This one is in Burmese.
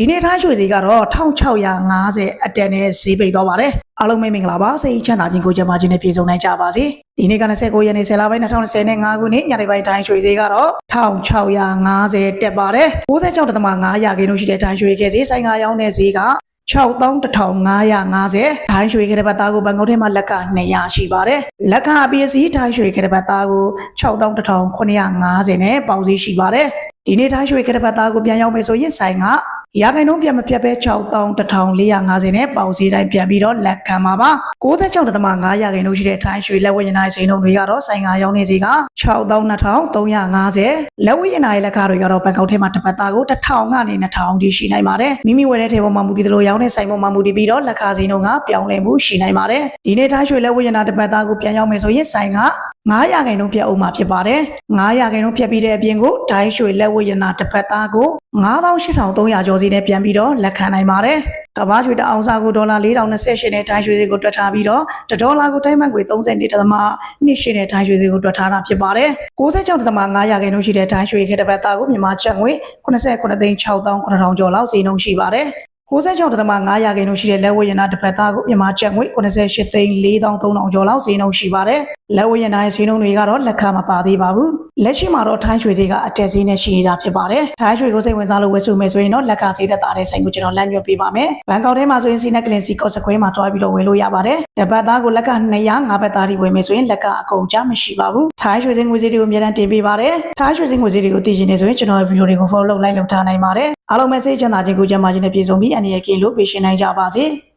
ဒီနေ့ထိုင်းရွှေသေးကတော့1650အတက်နဲ့ဈေးပိတ်သွားပါတယ်အားလုံးပဲမင်္ဂလာပါစိတ်ချမ်းသာခြင်းကိုကြံပါခြင်းနဲ့ပြည့်စုံနိုင်ကြပါစေဒီနေ့က29ရက်နေ့10လပိုင်း2025ခုနှစ်ညနေပိုင်းထိုင်းရွှေသေးကတော့1650တက်ပါတယ်96.5ရာခိုင်နှုန်းရှိတဲ့ထိုင်းရွှေခဲ့ဈေးဆိုင်ကရောင်းတဲ့ဈေးက61550ထိုင်းရွှေခရပတ်သားကိုဘန်ကုန်းထဲမှာလက်က200ရှိပါတယ်။လက်ခအပစ္စည်းထိုင်းရွှေခရပတ်သားကို61950နဲ့ပေါင်းစည်းရှိပါတယ်။ဒီနေ့ထိုင်းရွှေခရပတ်သားကိုပြန်ရောက်မယ်ဆိုရင်ဆိုင်က ရာခိုင်နှုန်းပြန်မပြတ်ပဲ61450နဲ့ပေါင်းစည်းတိုင်းပြန်ပြီးတော့လက်ခံပါပါ။96.5ရာခိုင်နှုန်းရှိတဲ့ထိုင်းရွှေလက်ဝတ်ရည်နိုင်စိန်နှုန်းတွေကတော့ဆိုင်ကရောင်းနေစီက62350လက်ဝတ်ရည်နိုင်လက်ခတွေကတော့ဘန်ကုန်းထဲမှာတစ်ပတ်သားကို1000ကနေ2000ထိရှိနိုင်ပါတယ်။မိမိဝယ်တဲ့ထဲပေါ်မှာမူတည်သလိုရောင်းတဲ့ဆိုင်ပေါ်မှာမူတည်ပြီးတော့လက်ခစီနှုန်းကပြောင်းလဲမှုရှိနိုင်ပါတယ်။ဒီနေ့ထိုင်းရွှေလက်ဝတ်ရည်နာတစ်ပတ်သားကိုပြန်ရောက်မယ်ဆိုရင်ဆိုင်က900ရာခိုင်နှုန်းပြတ်အောင်မှာဖြစ်ပါတယ်။900ရာခိုင်နှုန်းပြတ်ပြီးတဲ့အပြင်ကိုဒိုင်းရွှေလက်ဝတ်ရည်နာတစ်ပတ်သားကို98,300ကျော်စီနဲ့ပြန်ပြီးတော့လက်ခံနိုင်ပါတယ်။ကမ္ဘာရွှေတအောင်စားကိုဒေါ်လာ4028နဲ့ဒိုင်းရွှေစီကိုတွက်ထားပြီးတော့တစ်ဒေါ်လာကိုတိုင်းမှန်ငွေ30နေတသမနှစ်ရှိတဲ့ဒိုင်းရွှေစီကိုတွက်ထားတာဖြစ်ပါတယ်။96.5ရာခိုင်နှုန်းရှိတဲ့ဒိုင်းရွှေခေတ္တပတ်သားကိုမြန်မာကျပ်ငွေ89သိန်း6,900ကျော်လောက်စီနှုန်းရှိပါတယ်။96.5ရာခိုင်နှုန်းရှိတဲ့လက်ဝတ်ရည်နာတစ်ပတ်သားကိုမြန်မာကျပ်ငွေ88သိန်း4300ကျော်လောက်ဈေးနှုန်းရှိပါတယ်။လက်ဝတ်ရည်နာရဲ့ဈေးနှုန်းတွေကတော့လက်ခမပါသေးပါဘူး။ လက်ရှိမှာတော့ထိုင်းရွှေဈေးကအတက်ဈေးနဲ့ရှိနေတာဖြစ်ပါတယ်။ထိုင်းရွှေကိုစိတ်ဝင်စားလို့ဝယ်စုမယ်ဆိုရင်တော့လက်ခဈေးသက်သာတဲ့ဆိုင်ကိုကျွန်တော်လမ်းညွှန်ပေးပါမယ်။ဘန်ကောက်ထဲမှာဆိုရင်စီနက်ကလင်စီကော့စခွဲမှာတွားပြီးတော့ဝယ်လို့ရပါတယ်။တစ်ပတ်သားကိုလက်က200 5ပတ်သားထိဝယ်မယ်ဆိုရင်လက်ကအကုန်ကြမရှိပါဘူး။ထိုင်းရွှေဈေးငွေဈေးတွေကိုအများအားတင်ပေးပါတယ်။ထိုင်းရွှေဈေးငွေဈေးတွေကိုသိချင်နေဆိုရင်ကျွန်တော်ရဲ့ဗီဒီယိုတွေကို follow လုပ်လိုက်လုပ်ထားနိုင်ပါတယ်။အားလုံးပဲစိတ်ချမ်းသာခြင်းကိုကြံပါခြင်းနဲ့ပြည့်စုံပြီးအနေရကင်းလို့ပေးရှင်နိုင်ကြပါစေ။